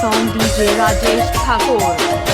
Rajesh Thakor mix song DJ Rajesh Thakor